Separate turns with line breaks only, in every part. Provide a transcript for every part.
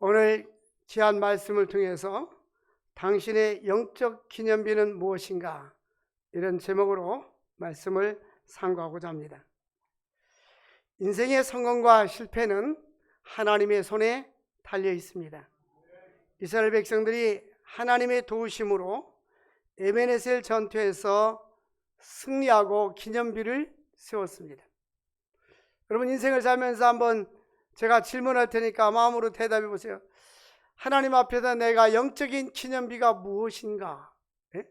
오늘 귀한 말씀을 통해서 당신의 영적 기념비는 무엇인가 이런 제목으로 말씀을 상고하고자 합니다. 인생의 성공과 실패는 하나님의 손에 달려 있습니다. 이스라엘 백성들이 하나님의 도우심으로 에베네셀 전투에서 승리하고 기념비를 세웠습니다. 여러분 인생을 살면서 한번 제가 질문할 테니까 마음으로 대답해 보세요. 하나님 앞에서 내가 영적인 기념비가 무엇인가? 예?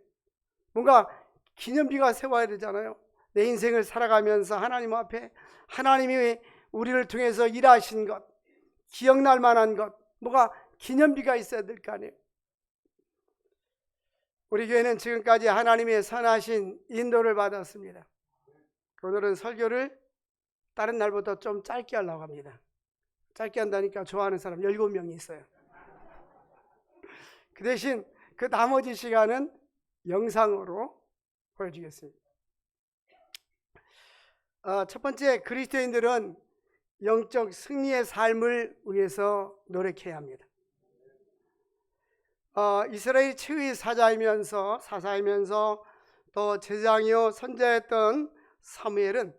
뭔가 기념비가 세워야 되잖아요. 내 인생을 살아가면서 하나님 앞에 하나님이 우리를 통해서 일하신 것, 기억날 만한 것, 뭐가 기념비가 있어야 될 거 아니에요. 우리 교회는 지금까지 하나님의 선하신 인도를 받았습니다. 오늘은 설교를 다른 날보다 좀 짧게 하려고 합니다. 짧게 한다니까 좋아하는 사람 17명이 있어요. 그 대신 그 나머지 시간은 영상으로 보여주겠습니다. 어, 첫 번째 그리스도인들은 영적 승리의 삶을 위해서 노력해야 합니다. 어, 이스라엘 최후의 사자이면서 사사이면서 또 제장이요 선자였던 사무엘은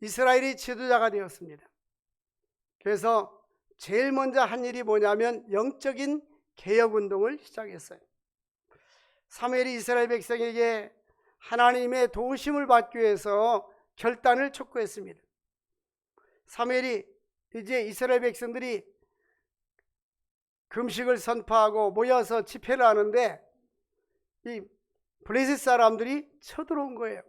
이스라엘의 지도자가 되었습니다. 그래서 제일 먼저 한 일이 뭐냐면 영적인 개혁 운동을 시작했어요. 사무엘이 이스라엘 백성에게 하나님의 도우심을 받기 위해서 결단을 촉구했습니다. 사무엘이 이제 이스라엘 백성들이 금식을 선포하고 모여서 집회를 하는데 이 블레셋 사람들이 쳐들어온 거예요.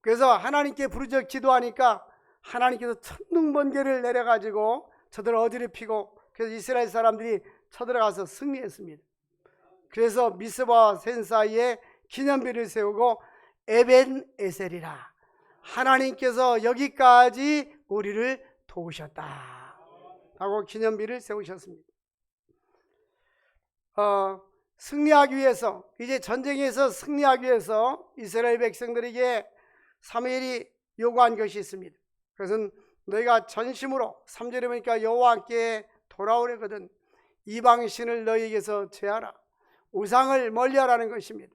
그래서 하나님께 부르짖어 기도하니까 하나님께서 천둥 번개를 내려 가지고 저들 어지럽히고 그래서 이스라엘 사람들이 쳐들어가서 승리했습니다. 그래서 미스바 센 사이에 기념비를 세우고 에벤 에셀이라 하나님께서 여기까지 우리를 도우셨다 하고 기념비를 세우셨습니다. 어, 승리하기 위해서 이제 전쟁에서 승리하기 위해서 이스라엘 백성들에게 사무엘이 요구한 것이 있습니다. 그것은 너희가 전심으로 3절에 보니까 여호와께 돌아오려거든 이방신을 너희에게서 제하라 우상을 멀리하라는 것입니다.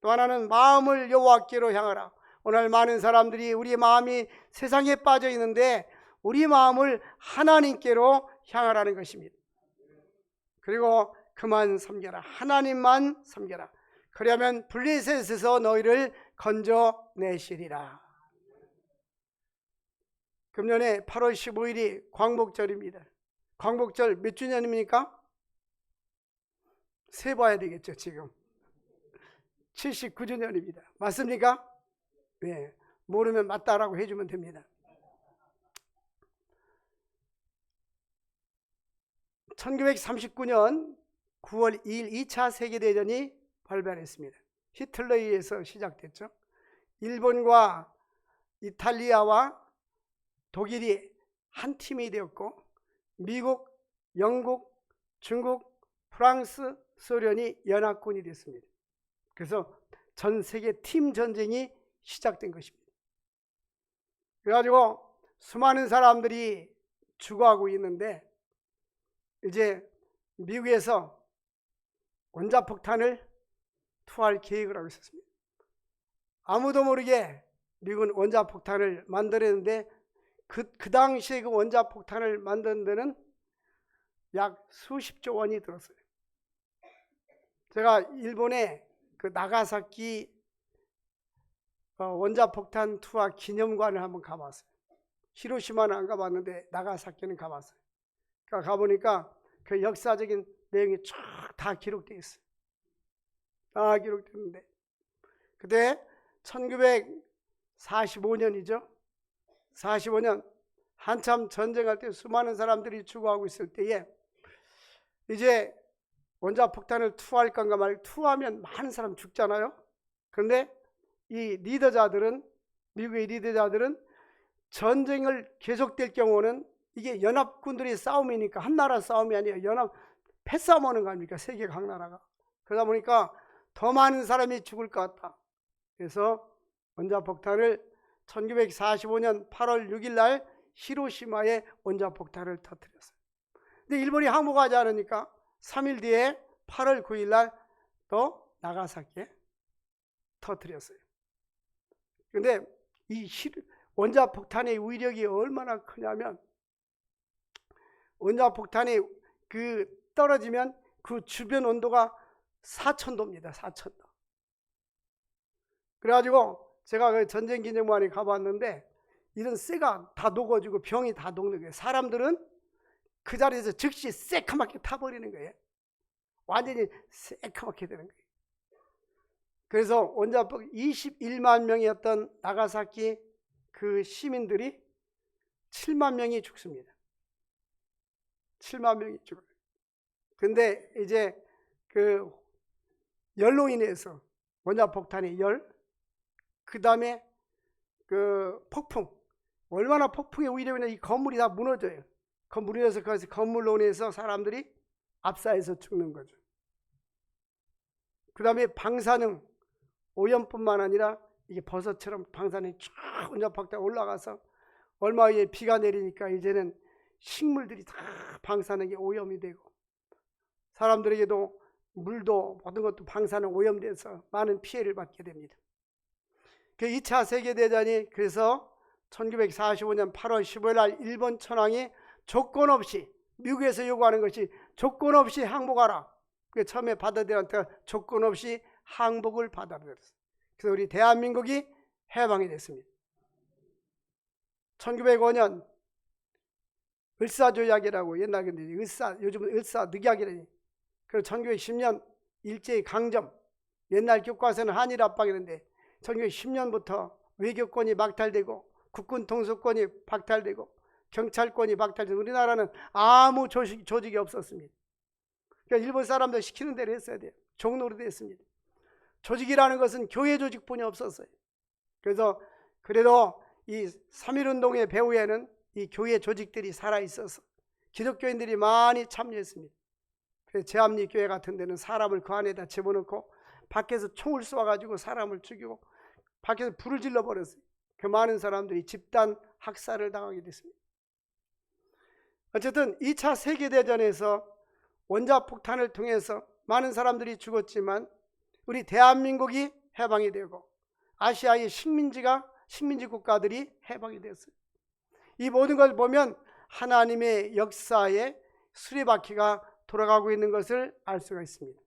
또 하나는 마음을 여호와께로 향하라. 오늘 많은 사람들이 우리 마음이 세상에 빠져 있는데 우리 마음을 하나님께로 향하라는 것입니다. 그리고 그만 섬겨라. 하나님만 섬겨라. 그러면 블레셋에서 너희를 건져내시리라. 금년에 8월 15일이 광복절입니다. 광복절 몇 주년입니까? 세 봐야 되겠죠, 지금. 79주년입니다. 맞습니까? 네. 모르면 맞다라고 해주면 됩니다. 1939년 9월 2일 2차 세계대전이 발발했습니다. 히틀러에 의해서 시작됐죠. 일본과 이탈리아와 독일이 한 팀이 되었고 미국, 영국, 중국, 프랑스, 소련이 연합군이 됐습니다. 그래서 전 세계 팀 전쟁이 시작된 것입니다. 그래가지고 수많은 사람들이 죽어가고 있는데 이제 미국에서 원자폭탄을 투할 계획을 하고 있었습니다. 아무도 모르게 미국은 원자폭탄을 만들었는데 그, 그 당시에 그 원자폭탄을 만드는 데는 약 수십조 원이 들었어요. 제가 일본에 그 나가사키 어, 원자폭탄 투하 기념관을 한번 가봤어요. 히로시마는 안 가봤는데 나가사키는 가봤어요. 그러니까 가보니까 그 역사적인 내용이 쫙다 기록되어 있어요. 다 기록됐는데 그때 1945년이죠. 45년 한참 전쟁할 때 수많은 사람들이 죽어가고 있을 때에 이제 원자폭탄을 투할 건가 말 투하면 많은 사람 죽잖아요. 그런데 이 리더자들은 미국의 리더자들은 전쟁을 계속될 경우는 이게 연합군들이 싸움이니까 한 나라 싸움이 아니라 연합 패싸움 하는 거 아닙니까? 세계 각 나라가. 그러다 보니까 더 많은 사람이 죽을 것 같다. 그래서 원자폭탄을 1945년 8월 6일 날 히로시마에 원자폭탄을 터뜨렸어요. 근데 일본이 항복하지 않으니까 3일 뒤에 8월 9일 날 또 나가사키에 터뜨렸어요. 근데 이 실- 원자 폭탄의 위력이 얼마나 크냐면 원자 폭탄이 그 떨어지면 그 주변 온도가 4천도입니다. 4천도. 그래가지고 제가 그 전쟁 기념관에 가봤는데 이런 쇠가 다 녹아지고 병이 다 녹는 거예요. 사람들은 그 자리에서 즉시 새카맣게 타버리는 거예요. 완전히 새카맣게 되는 거예요. 그래서 원자폭 21만 명이었던 나가사키 그 시민들이 7만 명이 죽습니다. 7만 명이 죽어요. 근데 이제 그 열로 인해서 원자폭탄의 열, 그 다음에 그 폭풍, 얼마나 폭풍의 위력이냐 이 건물이 다 무너져요. 인해서 그 건물로 인해서 사람들이 압사해서 죽는 거죠. 그 다음에 방사능 오염뿐만 아니라 이게 버섯처럼 방사능이 쫙 원자폭탄 올라가서 얼마 후에 비가 내리니까 이제는 식물들이 다 방사능에 오염이 되고 사람들에게도 물도 모든 것도 방사능 오염돼서 많은 피해를 받게 됩니다. 그 2차 세계대전이 그래서 1945년 8월 15일 날 일본 천황이 조건 없이 미국에서 요구하는 것이 조건 없이 항복하라. 그 처음에 받아들였다가 조건 없이 항복을 받아들였어요. 그래서 우리 대한민국이 해방이 됐습니다. 1905년 을사조약이라고 옛날 근데 을사 요즘은 을사 늑약이라니. 그리고 1910년 일제히 강점 옛날 교과서는 한일 압박이는데 1910년부터 외교권이 박탈되고 국군 통수권이 박탈되고 경찰권이 박탈되고 우리나라는 아무 조직, 조직이 없었습니다. 그러니까 일본 사람들 시키는 대로 했어야 돼요. 종로로 됐습니다. 조직이라는 것은 교회 조직뿐이 없었어요. 그래서 그래도 이 3.1운동의 배후에는 이 교회 조직들이 살아있어서 기독교인들이 많이 참여했습니다. 그래서 제암리 교회 같은 데는 사람을 그 안에다 집어넣고 밖에서 총을 쏘아가지고 사람을 죽이고 밖에서 불을 질러버렸어요. 그 많은 사람들이 집단 학살을 당하게 됐습니다. 어쨌든 2차 세계대전에서 원자폭탄을 통해서 많은 사람들이 죽었지만 우리 대한민국이 해방이 되고 아시아의 식민지가 식민지 국가들이 해방이 되었어요. 이 모든 걸 보면 하나님의 역사의 수레바퀴가 돌아가고 있는 것을 알 수가 있습니다.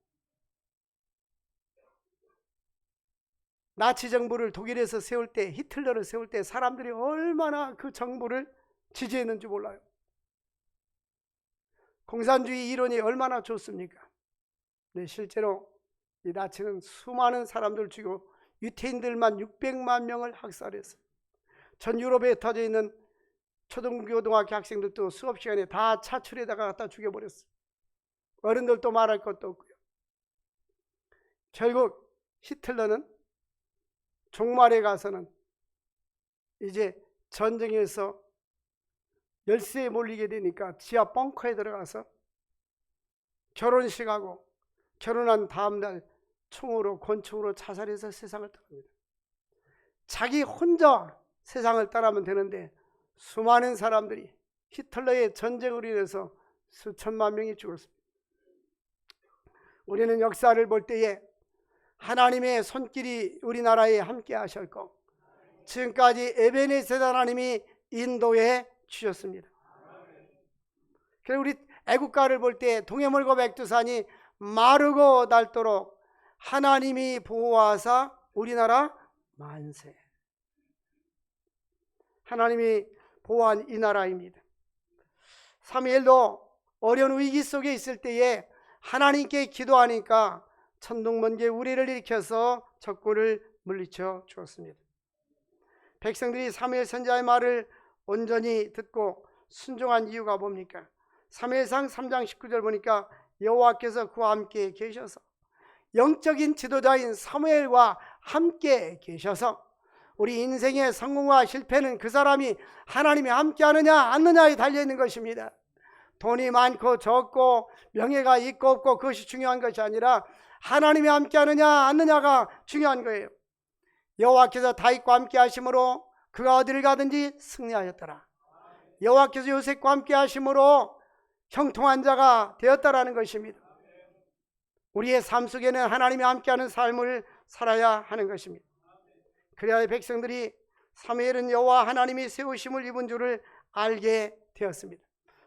나치 정부를 독일에서 세울 때 히틀러를 세울 때 사람들이 얼마나 그 정부를 지지했는지 몰라요. 공산주의 이론이 얼마나 좋습니까? 네, 실제로 이 나치는 수많은 사람들 죽이고 유태인들만 600만 명을 학살했어요. 전 유럽에 터져 있는 초등고등학교 학생들도 수업 시간에 다 차출에다가 갖다 죽여버렸어요. 어른들도 말할 것도 없고요. 결국 히틀러는 종말에 가서는 이제 전쟁에서 열세에 몰리게 되니까 지하 벙커에 들어가서 결혼식하고 결혼한 다음날 총으로 권총으로 자살해서 세상을 떠납니다. 자기 혼자 세상을 떠나면 되는데 수많은 사람들이 히틀러의 전쟁으로 인해서 수천만 명이 죽었습니다. 우리는 역사를 볼 때에 하나님의 손길이 우리나라에 함께 하셨고 지금까지 에베네세 하나님이 인도해 주셨습니다. 그리고 우리 애국가를 볼 때 동해물고 백두산이 마르고 닳도록 하나님이 보호하사 우리나라 만세. 하나님이 보호한 이 나라입니다. 사무엘도 어려운 위기 속에 있을 때에 하나님께 기도하니까 천둥번개 우리를 일으켜서 적군을 물리쳐 주었습니다. 백성들이 사무엘 선자의 말을 온전히 듣고 순종한 이유가 뭡니까? 사무엘상 3장 19절 보니까 여호와께서 그와 함께 계셔서 영적인 지도자인 사무엘과 함께 계셔서 우리 인생의 성공과 실패는 그 사람이 하나님이 함께 하느냐 않느냐에 달려 있는 것입니다. 돈이 많고 적고 명예가 있고 없고 그것이 중요한 것이 아니라 하나님이 함께 하느냐 않느냐가 중요한 거예요. 여호와께서 다윗과 함께 하심으로 그가 어디를 가든지 승리하였더라. 여호와께서 요셉과 함께 하심으로 형통한 자가 되었다라는 것입니다. 우리의 삶 속에는 하나님이 함께하는 삶을 살아야 하는 것입니다. 그래야 백성들이 사무엘은 여호와 하나님이 세우심을 입은 줄을 알게 되었습니다.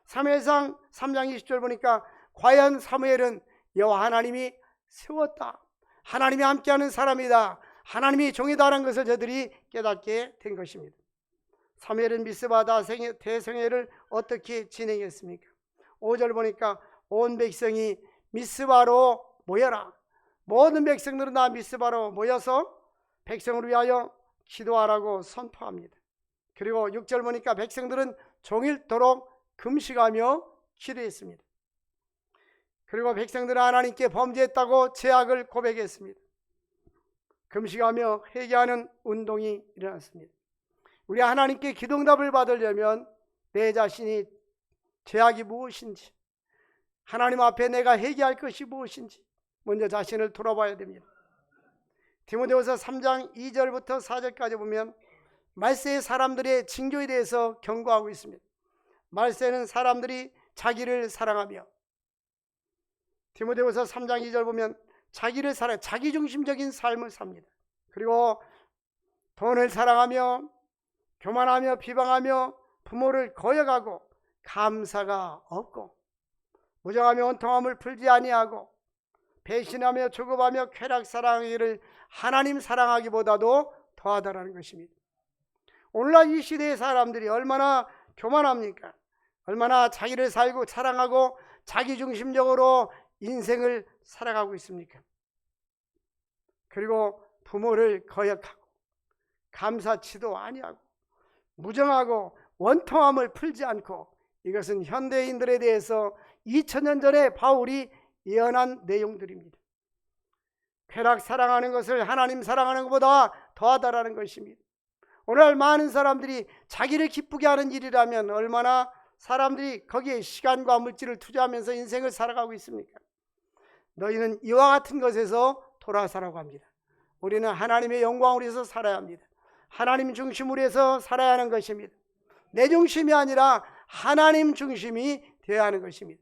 사무엘상 3장 20절 보니까 과연 사무엘은 여호와 하나님이 세웠다. 하나님이 함께하는 사람이다. 하나님이 종이다라는 것을 저들이 깨닫게 된 것입니다. 사무엘은 미스바다 대성회를 어떻게 진행했습니까? 5절 보니까 온 백성이 미스바로 모여라. 모든 백성들은 다 미스바로 모여서 백성을 위하여 기도하라고 선포합니다. 그리고 6절 보니까 백성들은 종일토록 금식하며 기도했습니다. 그리고 백성들은 하나님께 범죄했다고 죄악을 고백했습니다. 금식하며 회개하는 운동이 일어났습니다. 우리 하나님께 기도응답을 받으려면 내 자신이 죄악이 무엇인지 하나님 앞에 내가 회개할 것이 무엇인지 먼저 자신을 돌아봐야 됩니다. 디모데후서 3장 2절부터 4절까지 보면 말세의 사람들의 징조에 대해서 경고하고 있습니다. 말세는 사람들이 자기를 사랑하며 디모데후서 3장 2절 보면 자기를 사랑 자기 중심적인 삶을 삽니다. 그리고 돈을 사랑하며 교만하며 비방하며 부모를 거역하고 감사가 없고 무정하며 원통함을 풀지 아니하고 배신하며 조급하며 쾌락 사랑하기를 하나님 사랑하기보다도 더하다라는 것입니다. 오늘날 이 시대의 사람들이 얼마나 교만합니까? 얼마나 자기를 살고 사랑하고 자기 중심적으로 인생을 살아가고 있습니까? 그리고 부모를 거역하고 감사치도 아니하고 무정하고 원통함을 풀지 않고 이것은 현대인들에 대해서 2000년 전에 바울이 예언한 내용들입니다. 쾌락 사랑하는 것을 하나님 사랑하는 것보다 더하다라는 것입니다. 오늘 많은 사람들이 자기를 기쁘게 하는 일이라면 얼마나 사람들이 거기에 시간과 물질을 투자하면서 인생을 살아가고 있습니까? 너희는 이와 같은 것에서 돌아서라고 합니다. 우리는 하나님의 영광을 위해서 살아야 합니다. 하나님 중심으로 해서 살아야 하는 것입니다. 내 중심이 아니라 하나님 중심이 되어야 하는 것입니다.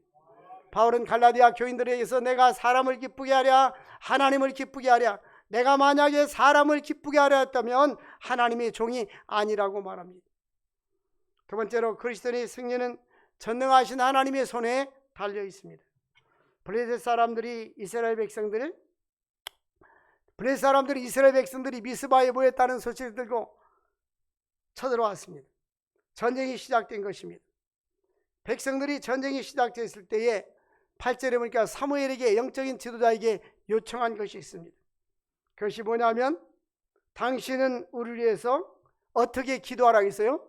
바울은 갈라디아 교인들에게서 내가 사람을 기쁘게 하랴 하나님을 기쁘게 하랴 내가 만약에 사람을 기쁘게 하려 했다면 하나님의 종이 아니라고 말합니다. 두 번째로 그리스도의 승리는 전능하신 하나님의 손에 달려 있습니다. 블레셋 사람들이 이스라엘 백성들 블레셋 사람들이 이스라엘 백성들이 미스바에 모였다는 소식을 들고 쳐들어왔습니다. 전쟁이 시작된 것입니다. 백성들이 전쟁이 시작됐을 때에 8절에 보니까 사무엘에게 영적인 지도자에게 요청한 것이 있습니다. 그것이 뭐냐면 당신은 우리를 위해서 어떻게 기도하라 했어요?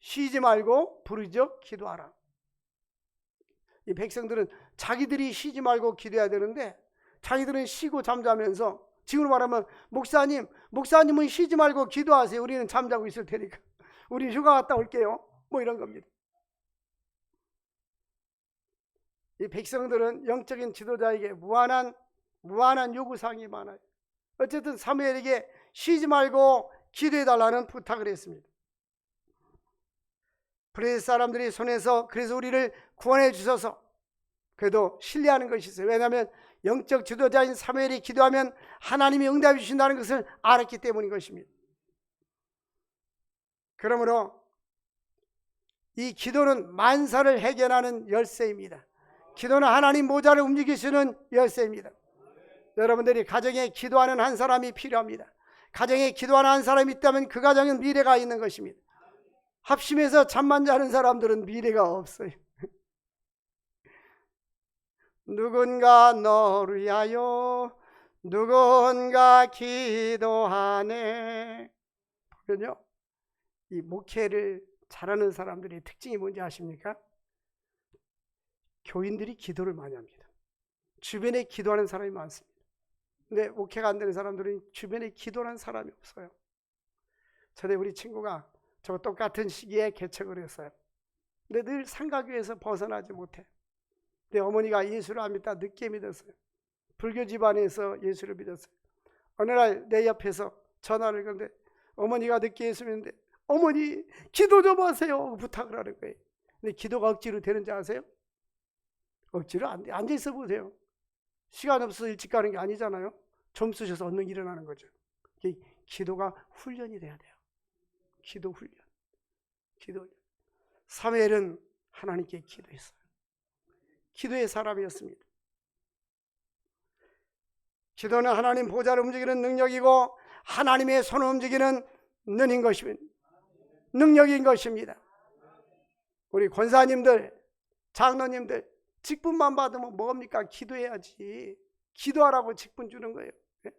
쉬지 말고 부르짖어 기도하라. 이 백성들은 자기들이 쉬지 말고 기도해야 되는데 자기들은 쉬고 잠자면서 지금 말하면 목사님, 목사님은 쉬지 말고 기도하세요. 우리는 잠자고 있을 테니까. 우리 휴가 갔다 올게요. 뭐 이런 겁니다. 이 백성들은 영적인 지도자에게 무한한 무한한 요구사항이 많아요. 어쨌든 사무엘에게 쉬지 말고 기도해 달라는 부탁을 했습니다. 브레스 사람들이 손에서 그래서 우리를 구원해 주셔서 그래도 신뢰하는 것이 있어요. 왜냐하면 영적 지도자인 사무엘이 기도하면 하나님이 응답해 주신다는 것을 알았기 때문인 것입니다. 그러므로 이 기도는 만사를 해결하는 열쇠입니다. 기도는 하나님 모자를 움직이시는 열쇠입니다. 여러분들이 가정에 기도하는 한 사람이 필요합니다. 가정에 기도하는 한 사람이 있다면 그 가정은 미래가 있는 것입니다. 합심해서 잠만 자는 사람들은 미래가 없어요. 누군가 너를 위하여 누군가 기도하네. 보면요. 이 목회를 잘하는 사람들의 특징이 뭔지 아십니까? 교인들이 기도를 많이 합니다. 주변에 기도하는 사람이 많습니다. 근데 목회가 안 되는 사람들은 주변에 기도하는 사람이 없어요. 전에 우리 친구가 저 똑같은 시기에 개척을 했어요. 근데 늘 삼각교에서 벗어나지 못해. 내 어머니가 예수를 안 믿다 늦게 믿었어요. 불교 집안에서 예수를 믿었어요. 어느 날 내 옆에서 전화를 건데 어머니가 늦게 예수 믿는데 어머니 기도 좀 하세요 부탁을 하는 거예요. 근데 기도가 억지로 되는지 아세요? 억지로 안 돼. 앉아 있어 보세요. 시간 없어서 일찍 가는 게 아니잖아요. 좀 쓰셔서 얼른 일어나는 거죠. 이 기도가 훈련이 돼야 돼요. 기도 훈련. 기도 훈련. 사무엘은 하나님께 기도했어요. 기도의 사람이었습니다. 기도는 하나님 보좌를 움직이는 능력이고 하나님의 손을 움직이는 능인 것입니다. 능력인 것입니다. 우리 권사님들, 장로님들 직분만 받으면 뭡니까? 기도해야지. 기도하라고 직분 주는 거예요. 예?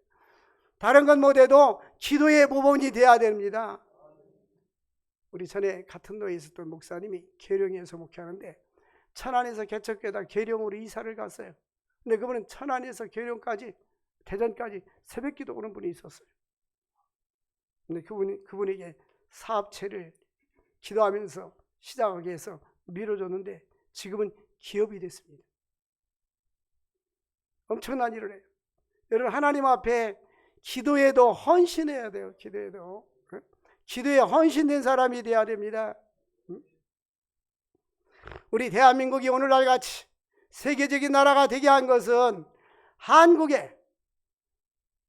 다른 건 못해도 기도의 모범이 돼야 됩니다. 우리 전에 같은 도에 있었던 목사님이 계룡에서 목회하는데 천안에서 개척교다 계룡으로 이사를 갔어요. 근데 그분은 천안에서 계룡까지 대전까지 새벽기도 오는 분이 있었어요. 근데 그분이 그분에게 사업체를 기도하면서 시작하기 위해서 밀어줬는데 지금은 기업이 됐습니다. 엄청난 일을 해요. 여러분 하나님 앞에 기도에도 헌신해야 돼요. 기도에도 어? 기도에 헌신된 사람이 돼야 됩니다. 응? 우리 대한민국이 오늘날 같이 세계적인 나라가 되게 한 것은 한국에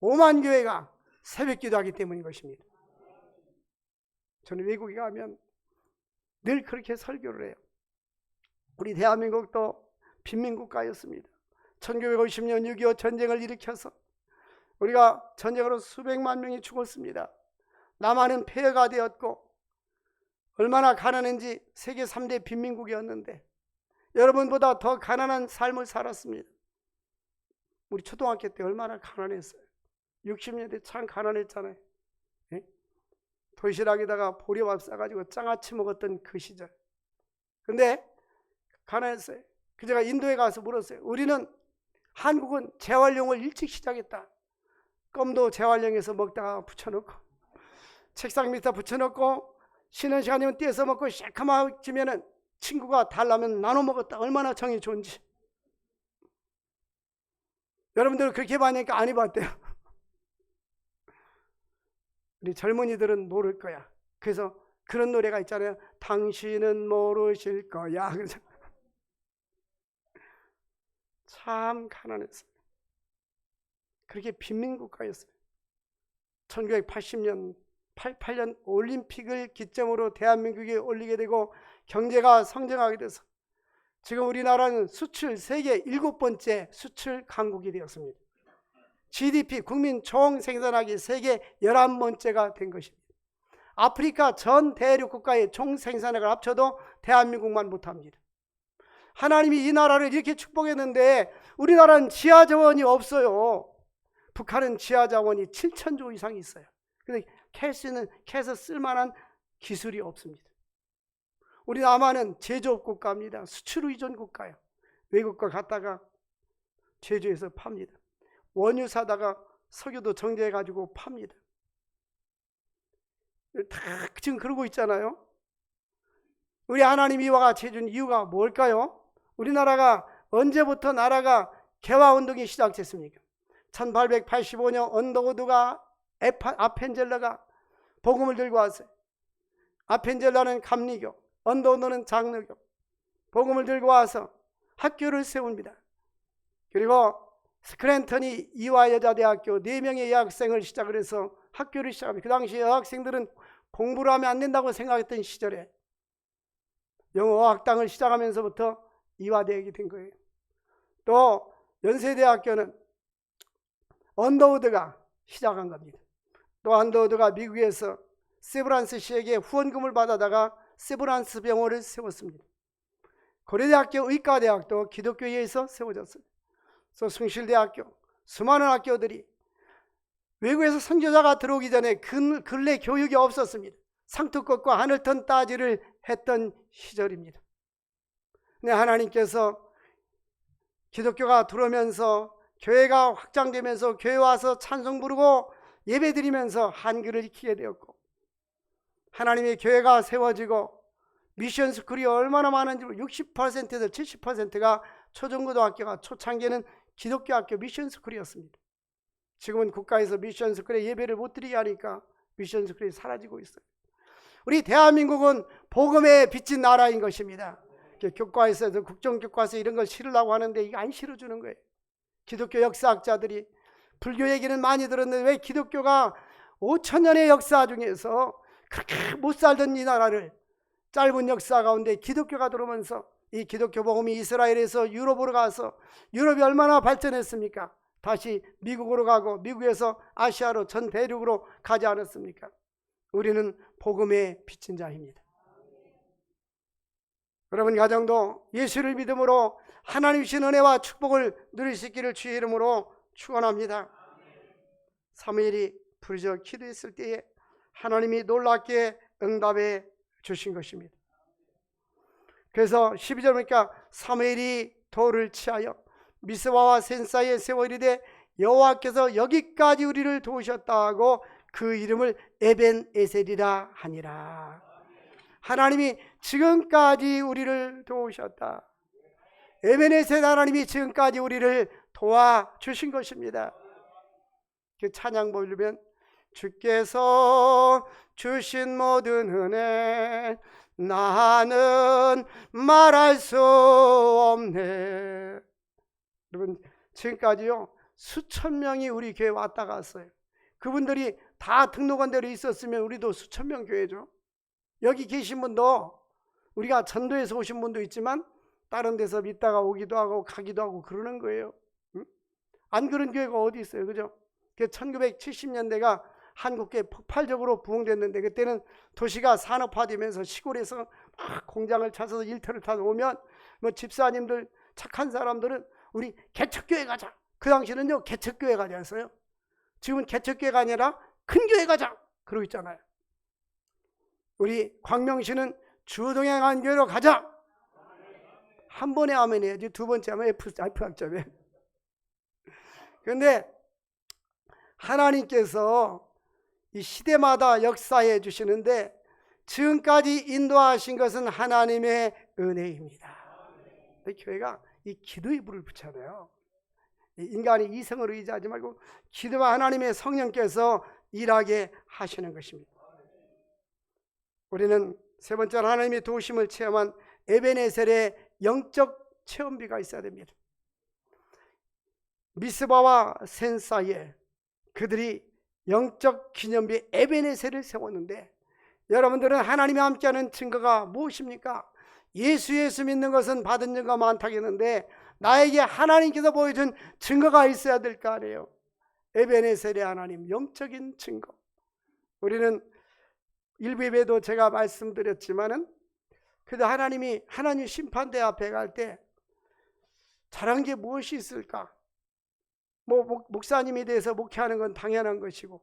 5만 교회가 새벽 기도하기 때문인 것입니다. 저는 외국에 가면 늘 그렇게 설교를 해요. 우리 대한민국도 빈민국가였습니다. 1950년 6.25 전쟁을 일으켜서 우리가 전쟁으로 수백만 명이 죽었습니다. 남한은 폐허가 되었고 얼마나 가난한지 세계 3대 빈민국이었는데 여러분보다 더 가난한 삶을 살았습니다. 우리 초등학교 때 얼마나 가난했어요. 60년대 참 가난했잖아요. 예? 도시락에다가 보리밥 싸가지고 장아찌 먹었던 그 시절. 근데 가난했어요. 그 제가 인도에 가서 물었어요. 우리는 한국은 재활용을 일찍 시작했다. 껌도 재활용해서 먹다가 붙여놓고 책상 밑에 붙여놓고 쉬는 시간이면 떼서 먹고 새카마지면은 친구가 달라면 나눠 먹었다. 얼마나 정이 좋은지. 여러분들 그렇게 봐니까 안 해봤대요. 우리 젊은이들은 모를 거야. 그래서 그런 노래가 있잖아요. 당신은 모르실 거야. 그래서 참 가난했어요. 그렇게 빈민국가였어요. 1980년, 88년 올림픽을 기점으로 대한민국이 올리게 되고 경제가 성장하게 돼서 지금 우리나라는 수출 세계 일곱 번째 수출 강국이 되었습니다. GDP 국민 총 생산하기 세계 열한 번째가 된 것입니다. 아프리카 전 대륙 국가의 총 생산액을 합쳐도 대한민국만 못합니다. 하나님이 이 나라를 이렇게 축복했는데 우리나라는 지하 자원이 없어요. 북한은 지하 자원이 7천조 이상 있어요. 근데 캐스는 캐서 쓸만한 기술이 없습니다. 우리 남한은 제조업 국가입니다. 수출 의존 국가예요. 외국과 갔다가 제조해서 팝니다. 원유 사다가 석유도 정제해 가지고 팝니다. 다 지금 그러고 있잖아요. 우리 하나님 이와 같이 해준 이유가 뭘까요? 우리나라가 언제부터 나라가 개화 운동이 시작됐습니까? 1885년 언더우드가 아펜젤러가 복음을 들고 왔어요. 아펜젤러는 감리교, 언더우드는 장로교. 복음을 들고 와서 학교를 세웁니다. 그리고 스크랜턴이 이화여자대학교 4명의 여학생을 시작을 해서 학교를 시작합니다. 그 당시 여학생들은 공부를 하면 안 된다고 생각했던 시절에 영어학당을 시작하면서부터 이화대학이 된 거예요. 또 연세대학교는 언더우드가 시작한 겁니다. 또 언더우드가 미국에서 세브란스 씨에게 후원금을 받아다가 세브란스 병원을 세웠습니다. 고려대학교 의과대학도 기독교에 의해서 세워졌어요. 또 숭실대학교, 수많은 학교들이 외국에서 선교자가 들어오기 전에 근, 근래 교육이 없었습니다. 상투것과 하늘턴 따지를 했던 시절입니다. 근데 하나님께서 기독교가 들어오면서 교회가 확장되면서 교회 와서 찬송 부르고 예배 드리면서 한글을 익히게 되었고 하나님의 교회가 세워지고 미션 스쿨이 얼마나 많은지 60%에서 70%가 초중고등학교가 초창기에는 기독교 학교 미션 스쿨이었습니다. 지금은 국가에서 미션 스쿨에 예배를 못 드리게 하니까 미션 스쿨이 사라지고 있어요. 우리 대한민국은 복음에 비친 나라인 것입니다. 교과에서 국정교과서 이런 걸 실으려고 하는데 이게 안 실어주는 거예요. 기독교 역사학자들이 불교 얘기는 많이 들었는데 왜 기독교가 5천 년의 역사 중에서 그렇게 못 살던 이 나라를 짧은 역사 가운데 기독교가 들어오면서 이 기독교 복음이 이스라엘에서 유럽으로 가서 유럽이 얼마나 발전했습니까? 다시 미국으로 가고 미국에서 아시아로 전 대륙으로 가지 않았습니까? 우리는 복음의 빚진 자입니다. 여러분 가정도 예수를 믿음으로 하나님 신 은혜와 축복을 있기를 주의 이름으로 축원합니다. 사무엘이 부르짖어 기도했을 때에 하나님이 놀랍게 응답해 주신 것입니다. 그래서 12절 보니까 사무엘이 돌을 치하여 미스바와 센사의 세월이 되 여호와께서 여기까지 우리를 도우셨다고 그 이름을 에벤 에셀이라 하니라. 하나님이 지금까지 우리를 도우셨다. 에벤에셀 하나님이 지금까지 우리를 도와주신 것입니다. 그 찬양 보려면 주께서 주신 모든 은혜 나는 말할 수 없네. 여러분 지금까지요 수천 명이 우리 교회 왔다 갔어요. 그분들이 다 등록원대로 있었으면 우리도 수천 명 교회죠. 여기 계신 분도 우리가 전도에서 오신 분도 있지만 다른 데서 믿다가 오기도 하고 가기도 하고 그러는 거예요. 응? 안 그런 교회가 어디 있어요, 그죠? 1970년대가 한국에 폭발적으로 부흥됐는데 그때는 도시가 산업화되면서 시골에서 막 공장을 찾아서 일터를 타서 오면 뭐 집사님들 착한 사람들은 우리 개척교회 가자. 그 당시는요 개척교회 가자였어요. 지금은 개척교회가 아니라 큰 교회 가자. 그러고 있잖아요. 우리 광명시는 주동행한 교회로 가자. 한 번에 하면 해야지 두 번째 하면 F, F 학점에. 그런데 하나님께서 이 시대마다 역사해 주시는데 지금까지 인도하신 것은 하나님의 은혜입니다. 교회가 이 기도의 불을 붙여야 인간이 이성을 의지하지 말고 기도와 하나님의 성령께서 일하게 하시는 것입니다. 우리는 세 번째로 하나님의 도우심을 체험한 에베네셀의 영적 체험비가 있어야 됩니다. 미스바와 센 사이에 그들이 영적 기념비 에베네셀을 세웠는데 여러분들은 하나님이 함께하는 증거가 무엇입니까? 예수 예수 믿는 것은 받은 증거 많다겠는데 나에게 하나님께서 보여준 증거가 있어야 될 거 아니에요. 에베네셀의 하나님 영적인 증거. 우리는 일부 예배도 제가 말씀드렸지만은 그래도 하나님이 하나님 심판대 앞에 갈 때 잘한 게 무엇이 있을까? 뭐 목 사님에 대해서 목회하는 건 당연한 것이고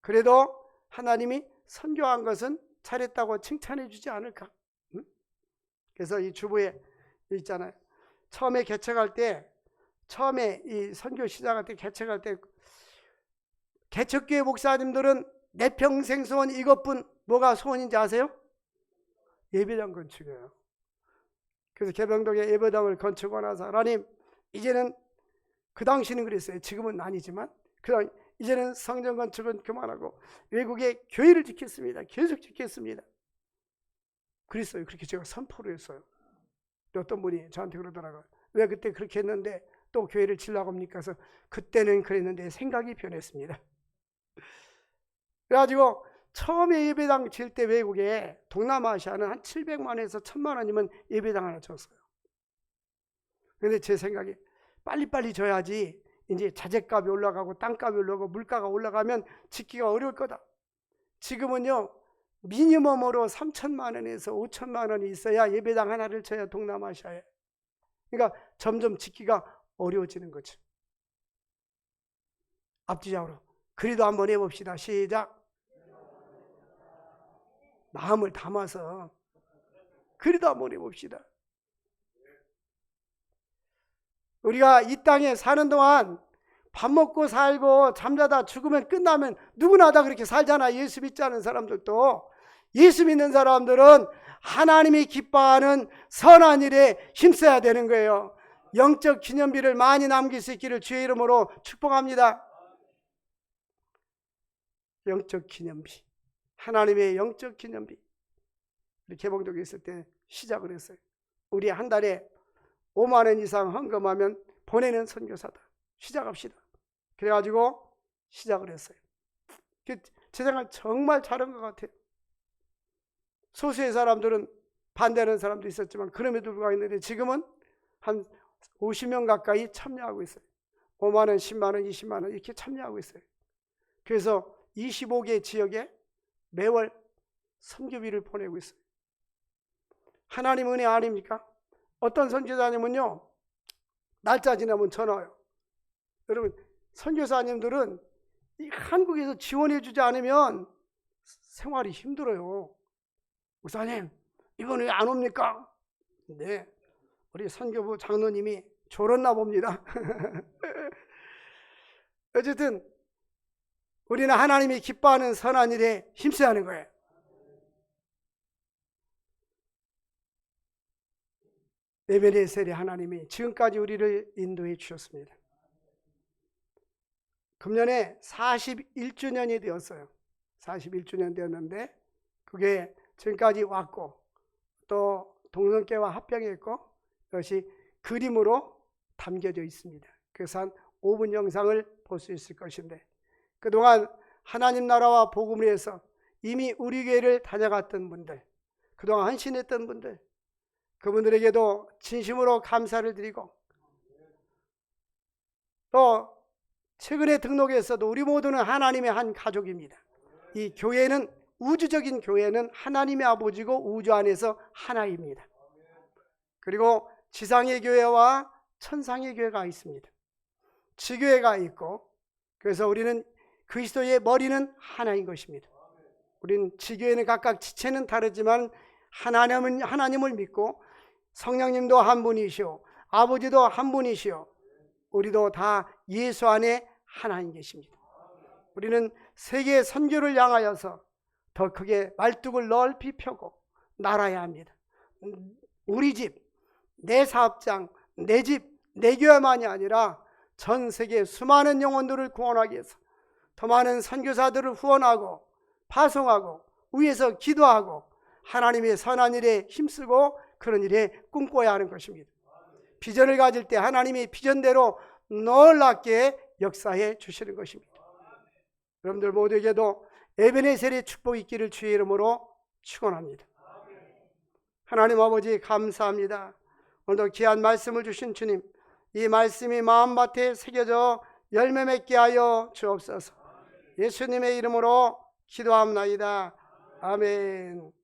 그래도 하나님이 선교한 것은 잘했다고 칭찬해 주지 않을까? 응? 그래서 이 주부에 있잖아요. 처음에 개척할 때 처음에 이 선교 시작할 때 개척할 때 개척교회 목사님들은 내 평생 소원 이것뿐 뭐가 소원인지 아세요? 예배당 건축이에요. 그래서 개병동에 예배당을 건축하고 나서 하나님 이제는 그 당시는 그랬어요. 지금은 아니지만 그럼 이제는 성전 건축은 그만하고 외국에 교회를 짓겠습니다. 계속 짓겠습니다. 그랬어요. 그렇게 제가 선포를 했어요. 어떤 분이 저한테 그러더라고요. 왜 그때 그렇게 했는데 또 교회를 지려고 합니까? 그래서 그때는 그랬는데 생각이 변했습니다. 그래가지고 처음에 예배당 질 때 외국에 동남아시아는 한 700만에서 1000만 원이면 예배당 하나 줬어요. 근데 제 생각에 빨리빨리 줘야지 이제 자재값이 올라가고 땅값이 올라가고 물가가 올라가면 짓기가 어려울 거다. 지금은요. 미니멈으로 3천만 원에서 5천만 원이 있어야 예배당 하나를 쳐야 동남아시아에. 그러니까 점점 짓기가 어려워지는 거죠. 앞뒤적으로 그래도 한번 해봅시다. 시작. 마음을 담아서 그래도 한번 해봅시다. 우리가 이 땅에 사는 동안 밥 먹고 살고 잠자다 죽으면 끝나면 누구나 다 그렇게 살잖아. 예수 믿지 않은 사람들도. 예수 믿는 사람들은 하나님이 기뻐하는 선한 일에 힘써야 되는 거예요. 영적 기념비를 많이 남길 수 있기를 주의 이름으로 축복합니다. 영적 기념비. 하나님의 영적 기념비. 우리 개봉동에 있을 때 시작을 했어요. 우리 한 달에 5만 원 이상 헌금하면 보내는 선교사다. 시작합시다. 그래가지고 시작을 했어요. 그 재생활 정말 잘한 것 같아요. 소수의 사람들은 반대하는 사람도 있었지만 그럼에도 불구하고 지금은 한 50명 가까이 참여하고 있어요. 5만 원, 10만 원, 20만 원 이렇게 참여하고 있어요. 그래서 25개 지역에 매월 선교비를 보내고 있어요. 하나님 은혜 아닙니까? 어떤 선교사님은요, 날짜 지나면 전화 와요. 여러분, 선교사님들은 이 한국에서 지원해주지 않으면 생활이 힘들어요. 목사님, 이번 왜안 옵니까? 네, 우리 선교부 장로님이 졸았나 봅니다. 어쨌든 우리는 하나님이 기뻐하는 선한 일에 힘써야 하는 거예요. 에베네셀의 하나님이 지금까지 우리를 인도해 주셨습니다. 금년에 41주년이 되었어요. 41주년 되었는데 그게 지금까지 왔고 또 동성계와 합병했고 이것이 그림으로 담겨져 있습니다. 그래서 한 5분 영상을 볼 수 있을 것인데 그동안 하나님 나라와 복음을 위해서 이미 우리 교회를 다녀갔던 분들 그동안 헌신했던 분들 그분들에게도 진심으로 감사를 드리고 또 최근에 등록했어도 우리 모두는 하나님의 한 가족입니다. 이 교회는 우주적인 교회는 하나님의 아버지고 우주 안에서 하나입니다. 그리고 지상의 교회와 천상의 교회가 있습니다. 지교회가 있고 그래서 우리는 그리스도의 머리는 하나인 것입니다. 우리는 지교회는 각각 지체는 다르지만 하나님은 하나님을 믿고 성령님도 한 분이시오. 아버지도 한 분이시오. 우리도 다 예수 안에 하나인 계십니다. 우리는 세계 선교를 향하여서 더 크게 말뚝을 넓히 펴고 날아야 합니다. 우리 집, 내 사업장, 내 집, 내 교회만이 아니라 전 세계 수많은 영혼들을 구원하기 위해서 더 많은 선교사들을 후원하고 파송하고 위에서 기도하고 하나님의 선한 일에 힘쓰고 그런 일에 꿈꿔야 하는 것입니다. 비전을 가질 때 하나님이 비전대로 놀랍게 역사해 주시는 것입니다. 여러분들 모두에게도 에베네셀의 축복이 있기를 주의 이름으로 축원합니다. 하나님 아버지 감사합니다. 오늘도 귀한 말씀을 주신 주님, 이 말씀이 마음밭에 새겨져 열매 맺게 하여 주옵소서. 예수님의 이름으로 기도합나이다. 아멘.